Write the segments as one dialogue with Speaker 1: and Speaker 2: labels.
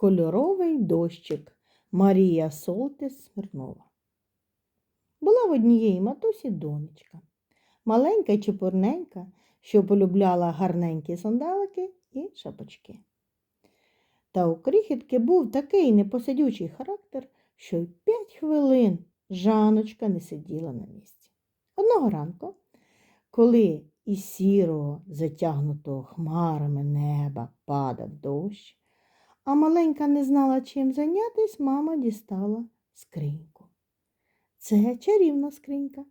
Speaker 1: Кольоровий дощик Марія Солтис Смирнова. Була в однієї матусі донечка, маленька чепурненька, що полюбляла гарненькі сандалики і шапочки. Та у крихітки був такий непосидючий характер, що й п'ять хвилин Жаночка не сиділа на місці. Одного ранку, коли із сірого, затягнутого хмарами неба падав дощ, а маленька не знала, чим зайнятись, мама дістала скриньку. Це чарівна скринька.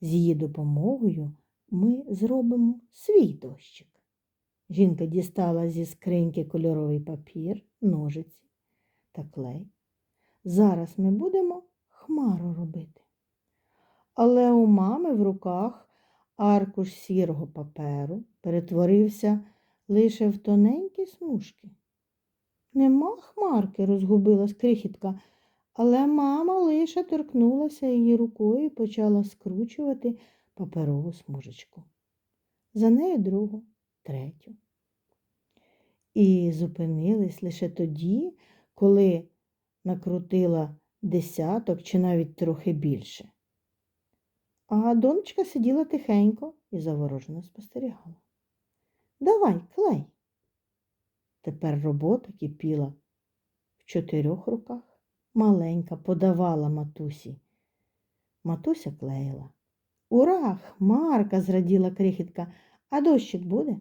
Speaker 1: З її допомогою ми зробимо свій дощик. Жінка дістала зі скриньки кольоровий папір, ножиці та клей. Зараз ми будемо хмару робити. Але у мами в руках аркуш сірого паперу перетворився лише в тоненькі смужки. Нема хмарки, розгубилась крихітка, але мама лише торкнулася її рукою і почала скручувати паперову смужечку. За нею другу, третю. І зупинились лише тоді, коли накрутила десяток чи навіть трохи більше. А донечка сиділа тихенько і заворожено спостерігала. Давай, клей. Тепер робота кипіла в чотирьох руках. Маленька подавала матусі. Матуся клеїла. Ура! Хмарка! зраділа крихітка, а дощик буде.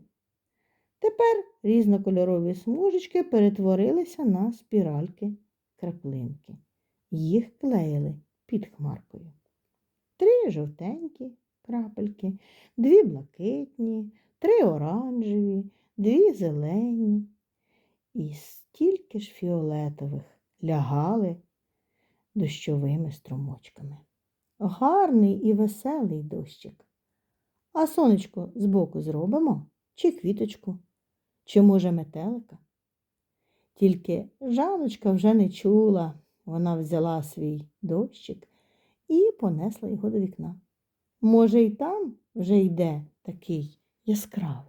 Speaker 1: Тепер різнокольорові смужечки перетворилися на спіральки краплинки. Їх клеїли під хмаркою. Три жовтенькі крапельки, дві блакитні, три оранжеві, дві зелені. І стільки ж фіолетових лягали дощовими струмочками. Гарний і веселий дощик. А сонечко збоку зробимо чи квіточку, чи, може, метелика. Тільки Жаночка вже не чула, вона взяла свій дощик і понесла його до вікна. Може, й там вже йде такий яскравий.